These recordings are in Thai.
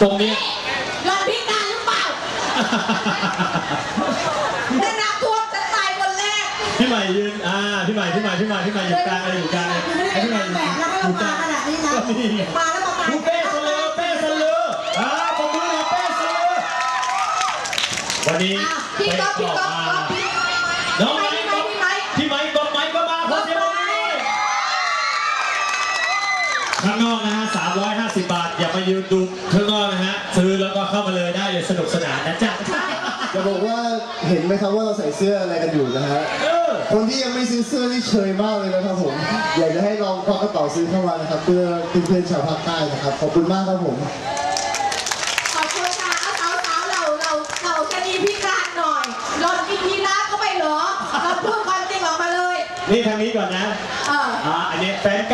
ตรงเนี้ยหลอนพิการหรือเปล่าได้น้ำท่วมจะตายคนแรกพี่ใหม่ยืนอ่าพี่ใหม่พี่ใหม่พี่ใหม่พี่ใหม่อยู่กลางเลยอยู่กลางเลยไม่ได้ให้พี่ใหม่เป็นแบบแล้วก็มาขนาดนี้นะก็นี่ไงมาแล้วมาตายคุณเป้สลือเป้สลืออ่าปมมือหน่อยเป้สลือวันนี้อะพี่ก๊อฟพี่ก๊อฟมาก๊อฟพี่ น้องไม้ พี่ไม้พี่ไม้ พี่ไม้ก๊อฟไม้ก็มาขอเสียงปรบมือด้วยข้างนอกนะฮะ 350 บาท อย่ามายืนดูข้างนอกนะฮะ ซื้อแล้วก็เข้ามาเลยได้เลยสนุกสนานนะจ๊ะจะบอกว่าเห็นไหมครับว่าเราใส่เสื้ออะไรกันอยู่นะฮะเออคนที่ยังไม่ซื้อเสื้อนี่เชยมากเลยนะครับผม อยากจะให้ลองควักกระเป๋าซื้อเข้ามานะครับ เพื่อเพื่อนๆชาวภาคใต้นะครับ ขอบคุณมากครับผม ขอบคุณค่ะเอาสาวๆเราเราเราชะนีพิการหน่อยหลอนกินยีราฟเข้าไปเหรอเราพูดความจริงออกมาเลย นี่ทางนี้ก่อนนะ เอออ่าอันนี้แฟนเก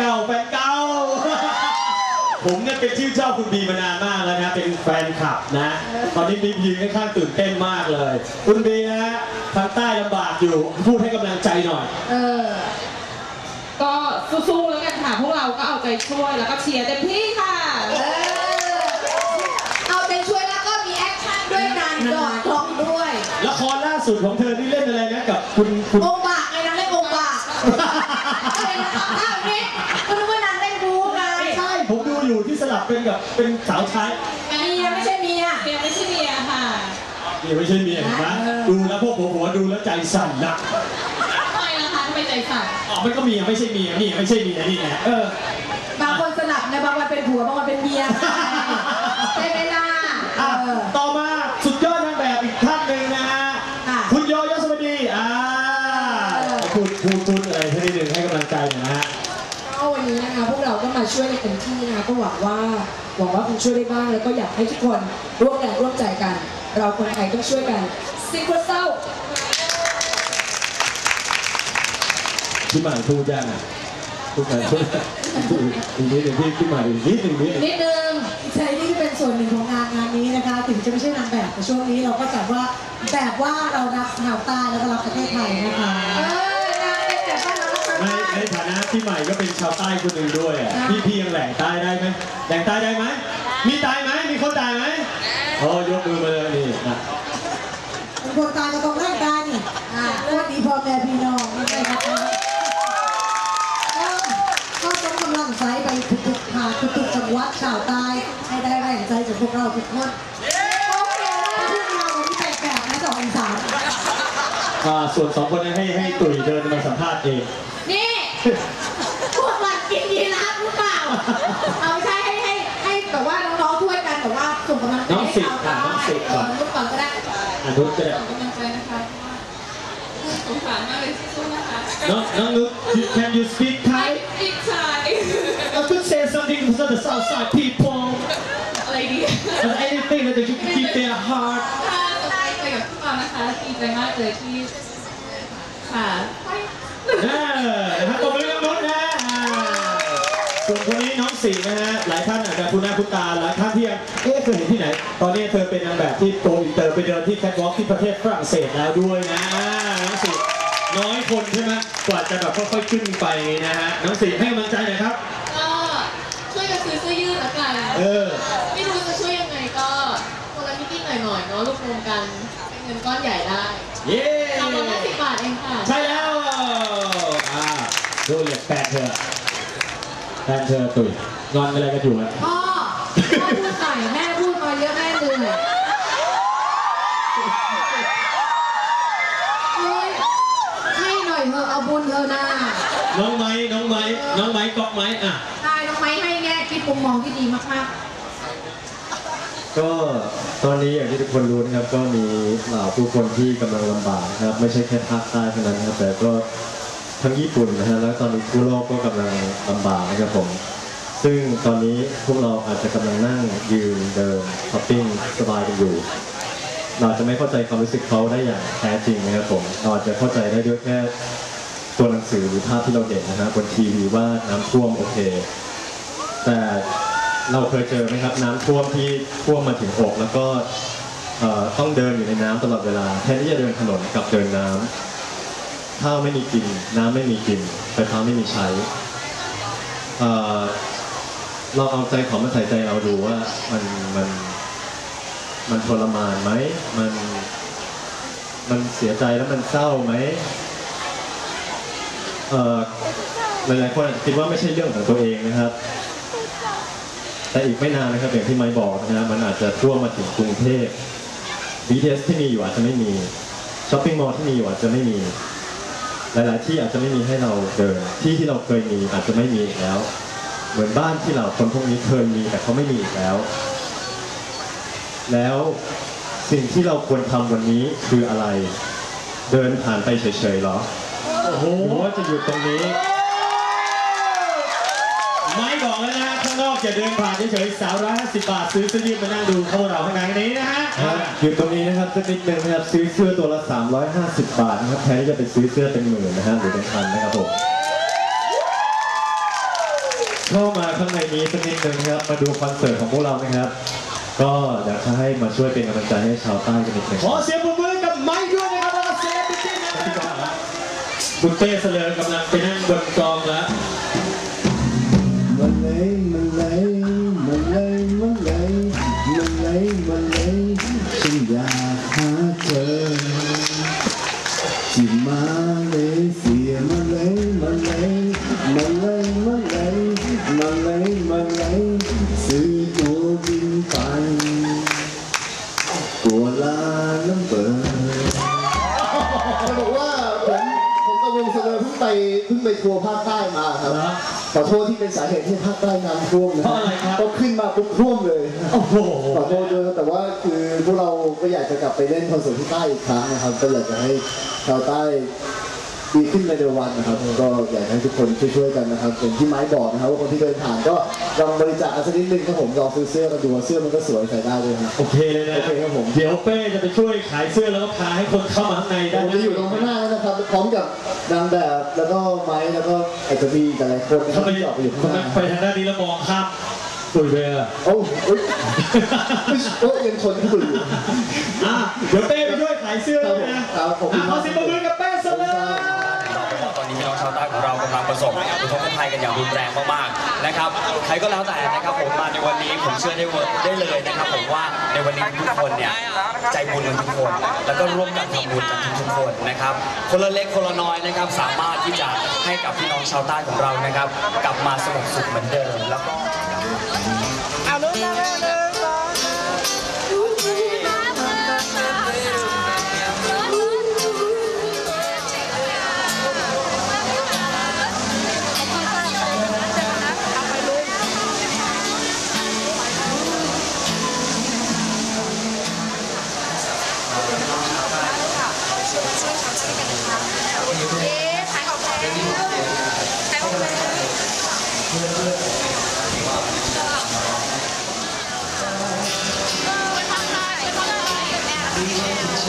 ่าแฟนเก่าผม เนี่ยเป็นชื่นชอบคุณบีมานานมากแล้วนะ เป็นแฟนคลับนะ ตอนนี้บีมยืนค่อนข้างตื่นเต้นมากเลย คุณบีนะฮะทางใต้ลำบากอยู่ พูดให้กำลังใจหน่อย เออ ก็สู้ๆแล้วกันค่ะพวกเราก็เอาใจช่วยแล้วก็เชียร์เต็มที่ค่ะเออเอาใจช่วยแล้วก็มีแอคชั่นด้วยการกอดกลองด้วย ละครล่าสุดของเธอนี่เล่นอะไรนะกับคุณคุณ องค์ ลับเป็นกับเป็นสาวใช้เมียไม่ใช่เมียเมียไม่ใช่เมียค่ะนี่ไม่ใช่เมียเห็นไหมเออดูแล้วพวกผมหัวดูแล้วใจสั่นนะทำไมล่ะคะทำไมใจสั่นอ๋อมันก็เมียไม่ใช่เมียนี่ไม่ใช่เมียนี่ไงเออบางคนสลับนะบางวันเป็นผัวบางวันเป็นเมียใช่ไหมล่ะอะเออต่อมาสุดยอดนางแบบอีกท่านหนึ่งนะฮะค่ะคุณโยยศวดีอ่าเออพูดพูดพูดอะไรท่านนิดหนึ่งให้กำลังใจหน่อยนะฮะก็วันนี้นะคะพวกเราก็ มาช่วยในเต็มที่นะคะก็หวังว่าหวังว่าคงช่วยได้บ้างแล้วก็อยากให้ทุกคนร่วมแรงร่วมใจกัน เราคนไทยต้องช่วยกันซิงเกิลเศร้าพี่ใหม่พูดยังอะพูดไปพูดพูดอีกนิดหนึ่งพี่พี่ใหม่อีกนิดหนึ่งนิดหนึ่งนิดนึงใช่นี่เป็นส่วนหนึ่งของงานงานนี้นะคะ ถึงจะไม่ใช่นางแบบแต่ช่วงนี้เราก็จัดว่าแบบว่าเรารักชาวใต้แล้วก็รักประเทศไทยนะคะ ในในฐานะพี่ใหม่ก็เป็นชาวใต้คนหนึ่งด้วยอะพี่พี่ยังแหล่งใต้ได้ไหมแหล่งใต้ได้ไหมมีตายไหมมีคนตายไหมโอ้ยกมือมาเลยนี่นะเป็นคนตายก็ต้องร่างกายนี่อ่าสวัสดีพ่อแม่พี่น้องไม่ใช่ครับก็ก็ต้องกำลังใจไปทุกๆหาทุกๆจังหวัดชาวใต้ให้ได้แรงใจจากพวกเราทุกคนโอเคถ้าพูดมาวันที่แปลกๆนะสองสามอ่าส่วนสองคนนั้นให้ให้ตุ๋ยเดินมาสัมภาษณ์เองนี่ พวกหลักกินยีราฟหรือเปล่า เอาไม่ใช่ให้ให้ให้แบบว่าน้องๆช่วยกันแบบว่าส่งกำลังใจน้องให้สิทชาวธิ์อะใต้น้องสิทธิ์เอก่ออน ลูกก่อนก็ได้อะนุชก็ได้ขอกำลังใจนะคะสงสารมากเลยสู้ๆนะคะ น้องน้องนุช can you speak Thai อีกชาย I could say something to the south side people อะไรดี and anything that they can keep their heart ค่ะไปกับพวกเรานะคะดีใจมากเลยที่ ค่ะเออนะครับตบมือน้องนุชนะอ่าส่วนคนนี้น้อง สีนะฮะ หลายท่านอาจจะคุ้นหน้าคุ้นตา หลายท่านที่ยังเอ๊ะเคยเห็นที่ไหน ตอนนี้เธอเป็นนางแบบที่โกอินเตอร์ไปเดินที่แคทวอล์กที่ประเทศฝรั่งเศสแล้วด้วยนะอ่าน้องสีน้อยคนใช่ไหมกว่าจะแบบค่อยๆขึ้นไปนะฮะ น้องสีให้กำลังใจหน่อยครับ ก็ช่วยกันซื้อเสื้อยืดละกันเออ ไม่รู้จะช่วยยังไงก็คนละนิดๆหน่อยๆเนาะรวบรวมกันเป็นเงินก้อนใหญ่ได้เย้สามร้อยห้าสิบบาทเองค่ะ ใช่แล้วอ่าดูเหล็กแฟนเธอแฟ นเธอตุ๋ยงอนอะไรกันอยู่อะพ่อพ่อพูดหน่อยแม่พูดมาเยอะแม่เหนื่อยเฮ้ยให้หน่อยเถอะเอาบุญเธอหน้าน้องไม้ น้องไม้ น้องไม้ก๊อกไม้อะได้น้องไม้ให้แง่คิดมุมมองที่ดีมากก็ตอนนี้อย่างที่ทุกคนรู้นะครับก็มีเหล่าผู้คนที่กำลังลำบากนะครับ ไม่ใช่แค่ภาคใต้เท่านั้นนะครับแต่ก็ ทั้งญี่ปุ่นนะฮะแล้วตอนนี้ทั่วโลกก็กำลังลำบากนะครับผม ซึ่งตอนนี้พวกเราอาจจะกำลังนั่งยืนเดินช้อปปิ้งสบายกันอยู่เราจะไม่เข้าใจความรู้สึกเขาได้อย่างแท้จริงนะครับผมเราอาจจะเข้าใจได้ด้วยแค่ตัวหนังสือหรือภาพที่เราเห็นนะฮะบนทีวีว่าน้ำท่วมโอเค แต่เราเคยเจอไหมครับน้ำท่วมที่ท่วมมาถึงอกแล้วก็ต้องเดินอยู่ในน้ำตลอดเวลาแทนที่จะเดินถนนกับเดินน้ำ ข้าวไม่มีกิน น้ำไม่มีกินไฟฟ้าไม่มีใช้เราเอาใจเขามาใส่ใจเราดูว่ามันมันมันทรมานไหมมันมันเสียใจแล้วมันเศร้าไหมหลายๆคนคิดว่าไม่ใช่เรื่องของตัวเองนะครับ แต่อีกไม่นานนะครับอย่างที่ไม้บอกนะฮะมันอาจจะท่วมาถึงกรุงเทพ BTS ที่มีอยู่อาจจะไม่มีช้อปปิ้งมอลล์ที่มีอยู่อาจจะไม่มี หลาย ๆ ที่อาจจะไม่มีให้เราเดิน ที่ที่เราเคยมีอาจจะไม่มีอีกแล้ว เหมือนบ้านที่เราคนพวกนี้เคยมีแต่เขาไม่มีอีกแล้ว แล้วสิ่งที่เราควรทำวันนี้คืออะไร เดินผ่านไปเฉยๆเหรอโอ้โหหรือว่าจะหยุดตรงนี้ ไม่บอกแล้วนะฮะข้างน อกอย่าเดินผ่านเฉยๆสาวร้อยห้าสิบบาทซื้อเสื้อยืดมานั่งดูพวกเราข้างในนี้นะฮะหยุดตรงนี้นะครับสักนิดนึงนะครับซื้อเสื้อตัวละ 350 บาทนะครับแทนที่จะไปซื้อเสื้อเป็นหมื่นนะฮะหรือเป็นพันนะครับผมเข้ามาข้างในนี้สักนิดนึงนะครับมาดูคอนเสิร์ตของพวกเรานะครับ ก็อยากจะให้มาช่วยเป็นกำลังใจให้ชาวใต้กันนิดนึงขอเสียงปรบมือกับไม้ด้วยนะครับแล้วก็เซเลบริตี้นะครับบุญเต้เสลอกำลังไปนั่งบนกองแล้ว มันเลยมันเลยมันเลยมันเลยมันเลยมันเลยฉั ขอโทษที่เป็นสาเหตุที่ภาคใต้น้ำท่วมนะเพราะอะไรครับ ก็ขึ้นมาปุ๊บท่วมเลยโอ้โหขอโทษด้วยครับแต่ว่าคือพวกเราก็อยากจะกลับไปเล่นคอนเสิร์ตที่ใต้อีกครั้งนะครับก็อยากจะให้ชาวใต้ ดีขึ้นในเดือนวันนะครับ ก็อยากให้ทุกคนช่วยๆกันนะครับอย่างที่ไม้บอกนะครับว่าคนที่เดินผ่านก็ลองบริจาคกันสักนิดนึงครับผมลองซื้อเสื้อกันดูเสื้อมันก็สวยใส่ได้ด้วยครับโอเคเลยนะโอเคครับผมเดี๋ยวเป้จะไปช่วยขายเสื้อแล้วก็พาให้คนเข้ามาข้างในได้ผมนะจะอยู่ตรงข้างหน้าแล้วนะครับพร้อมกับนางแบบแล้วก็ไม้แล้วก็อาจจะมีหลายๆคนนะครัเขาบไปที่ออกไปอยู่ข้างหน้าไปทางด้านนี้แล้วมองข้ามตุยเบลโอ้โอ้ยโอ้ยยังชนที่อยู่อะเดี๋ยวเป้ไปช่วยขายเสื้อด้วยนะครับขอบคุณอะขมาอกเสียงปรบมือกับเป้เสลอ ตอนนี้พี่น้องชาวใต้ ของเรากำลังประสบอุทกภัยกันอย่างรุนแรงมากๆนะครับใครก็แล้วแต่นะครับผมมาในวันนี้ผมเชื่อได้ได้เลยนะครับ ผมว่าในวันนี้ทุกคนเนี่ยใจบุญกันทุกคน แล้วก็ร่วมกันทำบุญกันทุกคนนะครับ คนละเล็กคนละน้อยนะครับ สามารถที่จะให้กับพี่น้องชาวใต้ของเรานะครับ กลับมาสงบสุขเหมือนเดิมแล้วก็ลงรูปที่ไหน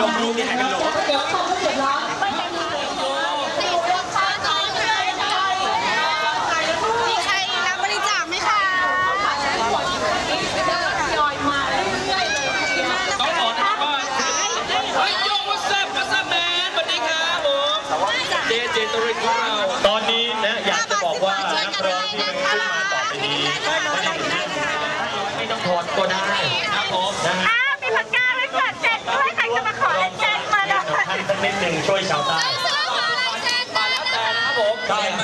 ลงมีใครรับบริจาคไหมคะต้องบอกนะครับว่าเฮ้ยโยวัสดุวัสดุแมนสวัสดีครับผมเจเจตุรินของเราตอนนี้นะอยากจะบอกว่านักร้องที่ขึ้นมาต่อไปนี้ไม่ต้องถอดก็ได้ครับผมนะฮะอ้าวมีปากกาไว้จัดเจ็ ดด้วยใครจะมาขอเลนเจ็ดมาหน่อยท่านสักนิดหนึ่งช่วยชาวใต้มาแล้วแต่นะครับผมเดี๋ยวจะ